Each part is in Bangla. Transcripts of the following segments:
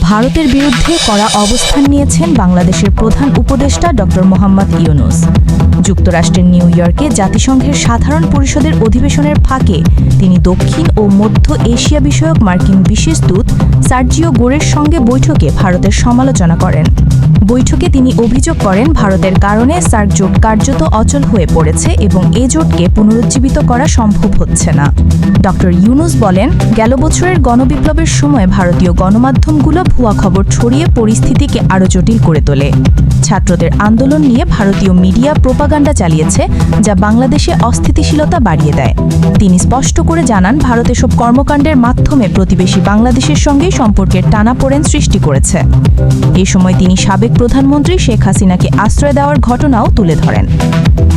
ভারতের বিরুদ্ধে করা অবস্থান নিয়েছেন বাংলাদেশের প্রধান উপদেষ্টা ড. মোহাম্মদ ইউনুস। যুক্তরাষ্ট্রের নিউ ইয়র্কে জাতিসংঘের সাধারণ পরিষদের অধিবেশনের ফাঁকে তিনি দক্ষিণ ও মধ্য এশিয়া বিষয়ক মার্কিন বিশেষ দূত সার্জিও গোরের সঙ্গে বৈঠকে ভারতের সমালোচনা করেন। বৈঠকে তিনি অভিযোগ করেন, ভারতের কারণে সার্ক জোট কার্যত অচল হয়ে পড়েছে এবং এ জোটকে পুনরুজ্জীবিত করা সম্ভব হচ্ছে না। ড. ইউনুস বলেন, গেল বছরের গণবিপ্লবের সময় ভারতীয় গণমাধ্যমগুলো ভুয়া খবর ছড়িয়ে পরিস্থিতিকে আরও জটিল করে তোলে। ছাত্রদের আন্দোলন নিয়ে ভারতীয় মিডিয়া প্রোপাগান্ডা চালিয়েছে, যা বাংলাদেশে অস্থিতিশীলতা বাড়িয়ে দেয়। তিনি স্পষ্ট করে জানান, ভারত এসব কর্মকাণ্ডের মাধ্যমে প্রতিবেশী বাংলাদেশের সঙ্গে সম্পর্কের টানাপোড়েন সৃষ্টি করেছে। এ সময় তিনি সাবেক প্রধানমন্ত্রী শেখ হাসিনাকে আশ্রয় দেওয়ার ঘটনাও তুলে ধরেন।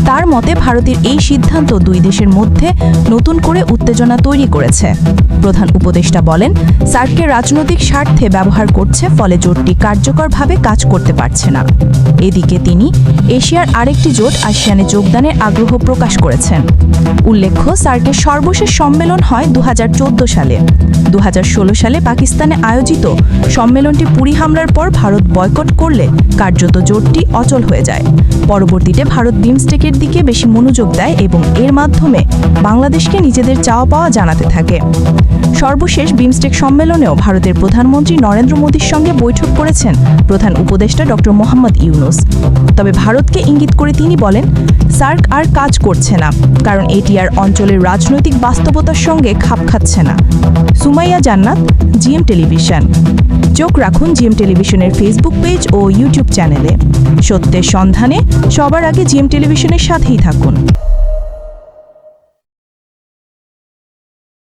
তার মতে ভারতের এই সিদ্ধান্ত দুই দেশের মধ্যে নতুন করে উত্তেজনা তৈরি করেছে। প্রধান উপদেষ্টা বলেন, সার্ককে রাজনৈতিক স্বার্থে ব্যবহার করছে ফলে জোটটি কার্যকরভাবে কাজ করতে পারছে না। এদিকে তিনি এশিয়ার আরেকটি জোট আসিয়ানে যোগদানের আগ্রহ প্রকাশ করেছেন। উল্লেখ্য, সার্কের সর্বশেষ সম্মেলন হয় দু হাজার চোদ্দ সালে। দু হাজার ষোলো সালে পাকিস্তানে আয়োজিত সম্মেলনটি পুরী হামলার পর ভারত বয়কট করলে কার্যত জোটটি অচল হয়ে যায়। পরবর্তীতে ভারত বিমস্টেকের দিকে বেশি মনোযোগ দেয় এবং এর মাধ্যমে বাংলাদেশকে নিজেদের চাওয়া পাওয়া জানাতে থাকে। সর্বশেষ বিমস্টেক সম্মেলনেও ভারতের প্রধানমন্ত্রী নরেন্দ্র মোদীর সঙ্গে বৈঠক করেছেন প্রধান উপদেষ্টা ডক্টর মোহাম্মদ ইউনুস। তবে ভারতকে ইঙ্গিত করে তিনি বলেন, সার্ক আর কাজ করছে না, কারণ এটি আর অঞ্চলের রাজনৈতিক বাস্তবতার সঙ্গে খাপ খাচ্ছে না। সুমাইয়া জান্নাত, জিএম টেলিভিশন। চোখ রাখুন জিএম টেলিভিশনের ফেসবুক পেজ ও ইউটিউব চ্যানেলে সত্যের সন্ধানে সবার আগে জিএম টেলিভিশনের সাথেই থাকুন।